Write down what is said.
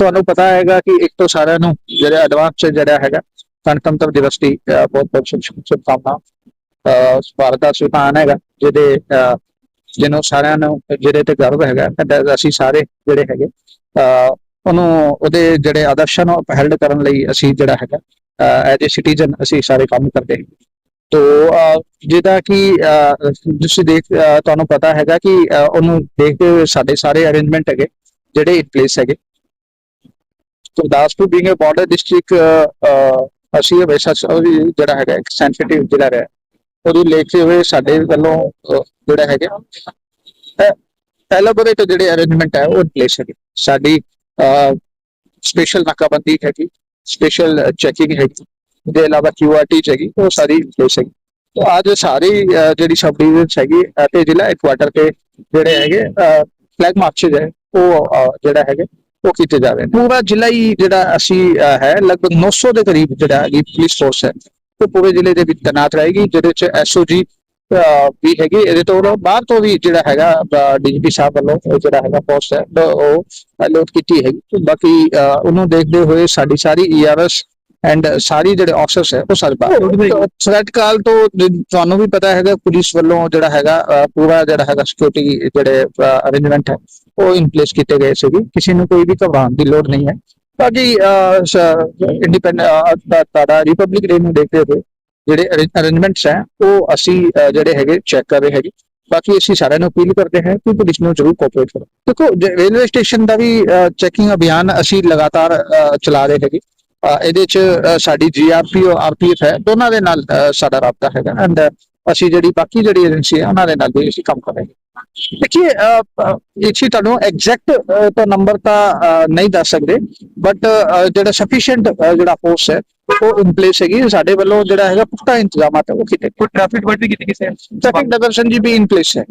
ਤੁਹਾਨੂੰ ਪਤਾ ਹੈਗਾ ਕਿ ਇੱਕ ਤੋਂ ਸਾਰਿਆਂ ਨੂੰ ਜਿਹੜਾ ਐਡਵਾਂਸ ਜਿਹੜਾ ਹੈਗਾ, ਗਣਤੰਤਰ ਦਿਵਸ ਦੀ ਬਹੁਤ ਬਹੁਤ ਸ਼ੁਭ ਸ਼ੁਭਕਾਮਨਾਵਾਂ ਭਾਰਤ ਦਾ ਸੁਲਤਾਨ ਹੈਗਾ, ਜਿਹਦੇ ਜਿਹਨੂੰ ਸਾਰਿਆਂ ਨੂੰ, ਜਿਹਦੇ ਤੇ ਗਰਵ ਹੈਗਾ ਅਸੀਂ ਸਾਰੇ ਜਿਹੜੇ ਹੈਗੇ ਉਹਨੂੰ, ਉਹਦੇ ਜਿਹੜੇ ਆਦਰਸ਼ਾਂ ਨੂੰ ਹੈਲਡ ਕਰਨ ਲਈ ਅਸੀਂ ਜਿਹੜਾ ਹੈਗਾ ਐਜ਼ ਅ ਸਿਟੀਜ਼ਨ ਅਸੀਂ ਸਾਰੇ ਕੰਮ ਕਰਦੇ ਹਾਂ। ਤੋ ਜਿਹਦਾ ਕਿ ਤੁਸੀਂ ਦੇਖ ਤੁਹਾਨੂੰ ਪਤਾ ਹੈਗਾ ਕਿ ਉਹਨੂੰ ਦੇਖਦੇ ਹੋਏ ਸਾਡੇ ਸਾਰੇ ਅਰੇਂਜਮੈਂਟ ਹੈਗੇ, ਜਿਹੜੇ ਇਨ ਪਲੇਸ ਹੈਗੇ Gurdaspur being uh border district ਅਸੀਂ ਹਮੇਸ਼ਾ ਸ- ਉਹਦੀ ਜਿਹੜਾ ਹੈਗਾ ਇੱਕ ਸੈਂਸਿਟਿਵ ਜ਼ਿਲ੍ਹਾ ਰਿਹਾ ਉਹਨੂੰ ਦੇਖਦੇ ਹੋਏ ਸਾਡੇ ਵੱਲੋਂ ਅਹ, ਜਿਹੜਾ ਹੈਗਾ ਐਲਾਬੋਰੇਟ ਜਿਹੜੇ ਅਰੇਂਜਮੈਂਟ ਹੈ ਉਹ ਪਲੇਸ ਹੈਗੇ ਸਾਡੀ ਸਪੈਸ਼ਲ ਨਾਕਾਬੰਦੀ ਹੈਗੀ ਸਪੈਸ਼ਲ ਚੈਕਿੰਗ ਹੈਗੀ ਦੇ ਇਲਾਵਾ ਕਿਊਆਰਟੀ ਹੈਗੀ ਉਹ ਸਾਰੀ ਪਲੇਸ ਹੈਗੀ ਤੋ ਅੱਜ ਸਾਰੀ ਅਹ, ਜਿਹੜੀ ਸਬ ਡਿਵੀਜ਼ਨਸ ਹੈਗੀ ਅਤੇ ਜ਼ਿਲ੍ਹਾ ਹੈਡਕੁਆਟਰ ਤੇ ਜਿਹੜੇ ਹੈਗੇ ਫਲੈਗ ਮਾਰਚਸ ਹੈ ਉਹ ਅਹ, ਜਿਹੜਾ ਹੈਗੇ ਉਹ ਕੀਤੇ ਜਾ ਰਹੇ ਨੇ। ਪੂਰਾ ਜ਼ਿਲ੍ਹਾ ਹੀ ਜਿਹੜਾ ਅਸੀਂ ਹੈ ਲਗਭਗ 900 ਦੇ ਕਰੀਬ ਜਿਹੜਾ ਹੈਗੀ ਪੁਲਿਸ ਫੋਰਸ ਹੈ। ਉਹ ਪੂਰੇ ਜ਼ਿਲ੍ਹੇ ਦੇ ਵਿੱਚ ਤੈਨਾਤ ਰਹੇਗੀ ਜਿਹਦੇ ਚ ਐਸਓਜੀ ਵੀ ਹੈਗੀ। ਇਹਦੇ ਤੋਂ ਬਾਹਰ ਤੋਂ ਵੀ ਜਿਹੜਾ ਹੈਗਾ ਡੀਜੀਪੀ ਸਾਹਿਬ ਵੱਲੋਂ ਉਹ ਜਿਹੜਾ ਹੈਗਾ ਪੋਸਟ ਹੈ ਉਹ ਅਲੋਟ ਕੀਤੀ ਹੈਗੀ। ਬਾਕੀ ਉਹਨੂੰ ਦੇਖਦੇ ਹੋਏ ਸਾਡੀ ਸਾਰੀ ਈਆਰਐਸ ਐਂਡ ਸਾਰੀ ਜਿਹੜੇ ਆਫਸਰਸ ਹੈ ਉਹ ਸਾਰੇ ਬਾਹਰ ਥ੍ਰੈਟ ਕਾਲ ਤੋਂ ਤੁਹਾਨੂੰ ਵੀ ਪਤਾ ਹੈਗਾ ਪੁਲਿਸ ਵੱਲੋਂ ਜਿਹੜਾ ਹੈਗਾ ਪੂਰਾ ਜਿਹੜਾ ਹੈਗਾ ਸਿਕਿਉਰਿਟੀ ਜਿਹੜੇ ਅਰੇਂਜਮੈਂਟ ਹੈ। ਉਹ ਇਨ ਪਲੇਸ ਕੀਤੇ ਗਏ ਸੀਗੇ ਕਿਸੇ ਨੂੰ ਕੋਈ ਵੀ ਘਬਰਾਉਣ ਦੀ ਲੋੜ ਨਹੀਂ ਹੈ ਬਾਕੀ ਇੰਡੀਪੈਂਡੈਂਟ ਤੁਹਾਡਾ ਰਿਪਬਲਿਕ ਡੇ ਨੂੰ ਦੇਖਦੇ ਹੋਏ ਜਿਹੜੇ ਅਰੇਂਜਮੈਂਟਸ ਹੈ ਉਹ ਅਸੀਂ ਅਹ, ਜਿਹੜੇ ਹੈਗੇ ਚੈੱਕ ਕਰ ਰਹੇ ਹੈਗੇ ਬਾਕੀ ਅਸੀਂ ਸਾਰਿਆਂ ਨੂੰ ਅਪੀਲ ਕਰਦੇ ਹਾਂ ਕਿ ਪੁਲਿਸ ਨੂੰ ਜ਼ਰੂਰ ਕੋਆਪਰੇਟ ਕਰੋ ਦੇਖੋ ਰੇਲਵੇ ਸਟੇਸ਼ਨ ਦਾ ਵੀ ਚੈਕਿੰਗ ਅਭਿਆਨ ਅਸੀਂ ਲਗਾਤਾਰ ਅਹ, ਚਲਾ ਰਹੇ ਹੈਗੇ ਅਹ, ਇਹਦੇ ਚ ਅਹ, ਸਾਡੀ ਜੀਆਰਪੀ ਔਰ ਆਰਪੀਐਫ ਹੈ ਦੋਨਾਂ ਦੇ ਨਾਲ ਅਹ, ਸਾਡਾ ਰਾਬਤਾ ਹੈਗਾ ਐਂਡ ਅਸੀਂ ਜਿਹੜੀ ਬਾਕੀ ਜਿਹੜੀ ਏਜੰਸੀ ਹੈ ਉਹਨਾਂ ਦੇ ਨਾਲ ਵੀ ਅਸੀਂ ਕੰਮ ਕਰ ਰਹੇ ਹਾਂ ਦੇਖिए ਇੱਕ ਚੀਜ਼ ਤੁਹਾਨੂੰ ਐਗਜ਼ੈਕਟ ਤਾਂ ਨੰਬਰ ਤਾਂ ਨਹੀਂ ਦੱਸ ਸਕਦੇ ਬਟ ਜਿਹੜਾ ਸਫੀਸ਼ੀਐਂਟ ਜਿਹੜਾ ਫੋਰਸ ਹੈ ਉਹ ਇਨ ਪਲੇਸ ਹੈਗੀ ਸਾਡੇ ਵੱਲੋਂ ਜਿਹੜਾ ਹੈਗਾ ਪੁਖਤਾ ਇੰਤਜ਼ਾਮਾਤ ਹੈ ਉਹ ਕੀਤੇ ਕੋਈ ਟ੍ਰੈਫਿਕ ਵਰਡ ਵੀ ਕੀਤੀ ਕਿਸੇ ਟ੍ਰੈਫਿਕ ਡਾਇਵਰਸ਼ਨ ਜੀ ਵੀ ਇਨ ਪਲੇਸ ਹੈ।